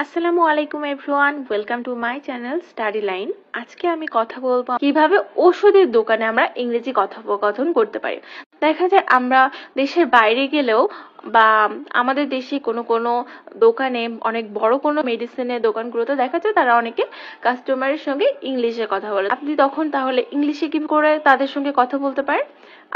আসসালামু আলাইকুম everyone, welcome to my channel study line. আজকে আমি কথা বলব কীভাবে ওষুধের দোকানে আমরা ইংরেজি কথোপকথন করতে পারি। দেখা যায় আমরা দেশের বাইরে গেলেও বা আমাদের দেশে কোনো কোনো দোকানে, অনেক বড় কোনো মেডিসিনের দোকানগুলোতে দেখা যায় তারা অনেকে কাস্টমারের সঙ্গে ইংলিশে কথা বলে। আপনি তখন তাহলে ইংলিশে কি করে তাদের সঙ্গে কথা বলতে পারেন?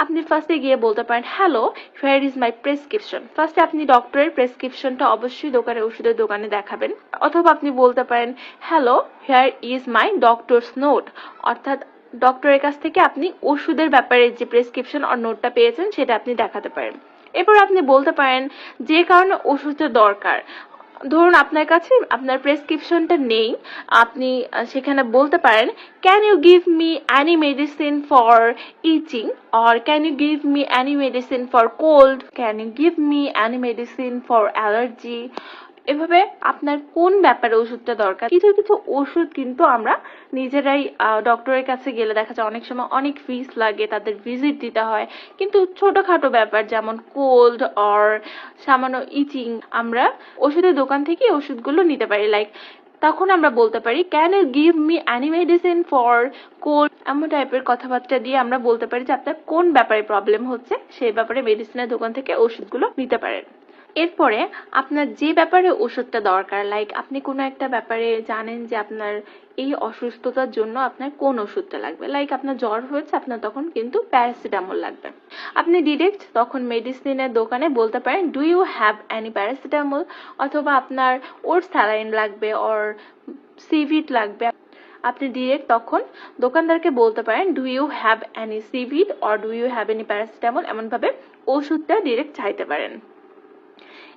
আপনি ফার্স্টে গিয়ে বলতে পারেন hello here is my prescription ফার্স্টে আপনি ডক্টরের প্রেসক্রিপশনটা অবশ্যই দোকানে, ওষুধের দোকানে দেখাবেন। অথবা আপনি বলতে পারেন hello here is my doctor's note অর্থাৎ ডক্টরের কাছ থেকে আপনি ওষুধের ব্যাপারে যে প্রেসক্রিপশন আর নোটটা পেয়েছেন, সেটা আপনি দেখাতে পারেন। এরপর আপনি বলতে পারেন যে কারণে ওষুধের দরকার। ধরুন আপনার কাছে আপনার প্রেসক্রিপশনটা নেই, আপনি সেখানে বলতে পারেন can you give me any medicine for itching or can you give me any medicine for cold can you give me any medicine for allergy এভাবে আপনার কোন ব্যাপারে ওষুধটা দরকার? কিছু কিছু ওষুধ কিন্তু আমরা নিজেরাই ডক্টরের কাছে গেলে দেখা যায় অনেক সময় অনেক ফিস লাগে, তাদের ভিজিট দিতে হয়। কিন্তু ছোটখাটো ব্যাপার যেমন কোল্ড অর সামান্য ইচিং আমরা ওষুধের দোকান থেকে ওষুধগুলো নিতে পারি। লাইক তখন আমরা বলতে পারি can you give me any medicine for cold এমন টাইপের কথাবার্তা দিয়ে আমরা বলতে পারি যে আপনার কোন ব্যাপারে প্রবলেম হচ্ছে, সেই ব্যাপারে মেডিসিনের দোকান থেকে ওষুধগুলো নিতে পারেন। এরপরে আপনার যে ব্যাপারে ওষুধটা দরকার লাইক আপনি কোনো একটা ব্যাপারে জানেন যে আপনার এই অসুস্থতার জন্য আপনার কোন ওষুধটা লাগবে? লাইক আপনার জ্বর হয়েছে, আপনার তখন কিন্তু প্যারাসিটামল লাগবে। আপনি ডিরেক্ট তখন মেডিসিনের দোকানে বলতে পারেন do you have any paracetamol অথবা আপনার ওর স্যালাইন লাগবে অর সিভিট লাগবে। আপনি ডিরেক্ট তখন দোকানদারকে বলতে পারেন do you have any Ceevit or do you have any paracetamol এমনভাবে ওষুধটা ডিরেক্ট চাইতে পারেন।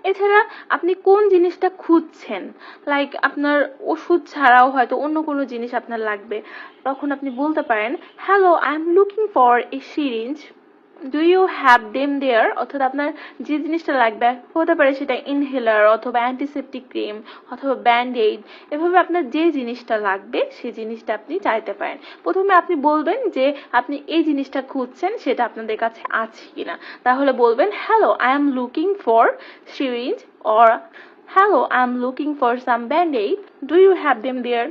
এছাড়া আপনি কোন জিনিসটা খুঁজছেন? লাইক আপনার ওষুধ ছাড়াও হয়তো অন্য কোনো জিনিস আপনার লাগবে। তখন আপনি বলতে পারেন hello I am looking for a syringe do you have them there অর্থাৎ আপনার যে জিনিসটা লাগবে, হতে পারে সেটা ইনহেলার অথবা অ্যান্টিসেপটিক ক্রিম অথবা ব্যান্ডেড এভাবে আপনার যে জিনিসটা লাগবে, সেই জিনিসটা আপনি চাইতে পারেন। প্রথমে আপনি বলবেন যে আপনি এই জিনিসটা খুঁজছেন, সেটা আপনাদের কাছে আছে কিনা। তাহলে বলবেন hello I am looking for syringe or hello I am looking for some band aid do you have them there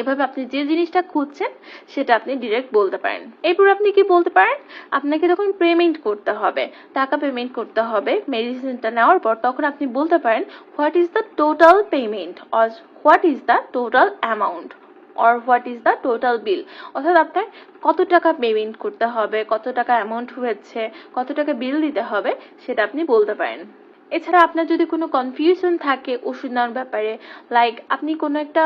এভাবে আপনি যে জিনিসটা খুঁজছেন, সেটা আপনি ডিরেক্ট বলতে পারেন। এরপর আপনি কি বলতে পারেন? আপনাকে তখন পেমেন্ট করতে হবে, টাকা পেমেন্ট করতে হবে মেডিসিনটা নেওয়ার পর তখন আপনি বলতে পারেন what is the total payment or what is the total amount or what is the total bill অর্থাৎ আপনার কত টাকা পেমেন্ট করতে হবে, কত টাকা অ্যামাউন্ট হয়েছে, কত টাকা বিল দিতে হবে, সেটা আপনি বলতে পারেন। এছাড়া আপনার যদি কোনো কনফিউশন থাকে ওষুধ নেওয়ার ব্যাপারে লাইক আপনি কোনো একটা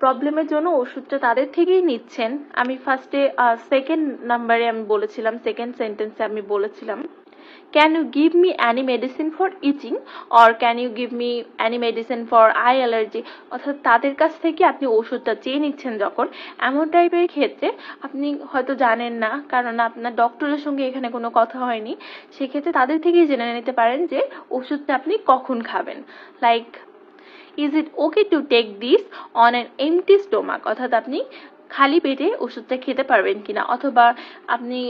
প্রবলেমের জন্য ওষুধটা তাদের থেকেই নিচ্ছেন। আমি ফার্স্টে সেকেন্ড নাম্বারে আমি বলেছিলাম সেকেন্ড সেন্টেন্সে আমি বলেছিলাম। Can you give me any medicine for itching or can you give me any medicine for eye allergy অর্থাৎ তাদের কাছ থেকে আপনি ওষুধটা চেয়ে নিচ্ছেন যখন। এমন টাইপের ক্ষেত্রে আপনি হয়তো জানেন না, কারণ আপনার ডক্টরের সঙ্গে এখানে কোনো কথা হয়নি। সেক্ষেত্রে তাদের থেকেই জেনে নিতে পারেন যে ওষুধটা আপনি কখন খাবেন। Like is it okay to take this on an empty stomach অর্থাৎ আপনি খালি পেটে ওষুধটা খেতে পারবেন কিনা? অথবা আপনি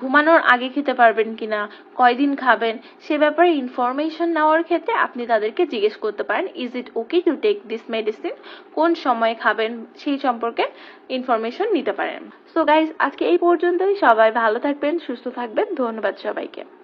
ঘুমানোর আগে খেতে পারবেন কিনা? কয়দিন খাবেন? সে ব্যাপারে ইনফরমেশন নেওয়ার ক্ষেত্রে আপনি তাদেরকে জিজ্ঞেস করতে পারেন is it okay to take this medicine কোন সময় খাবেন? সেই সম্পর্কে ইনফরমেশন নিতে পারেন। সো গাইজ আজকে এই পর্যন্তই। সবাই ভালো থাকবেন, সুস্থ থাকবেন। ধন্যবাদ সবাইকে।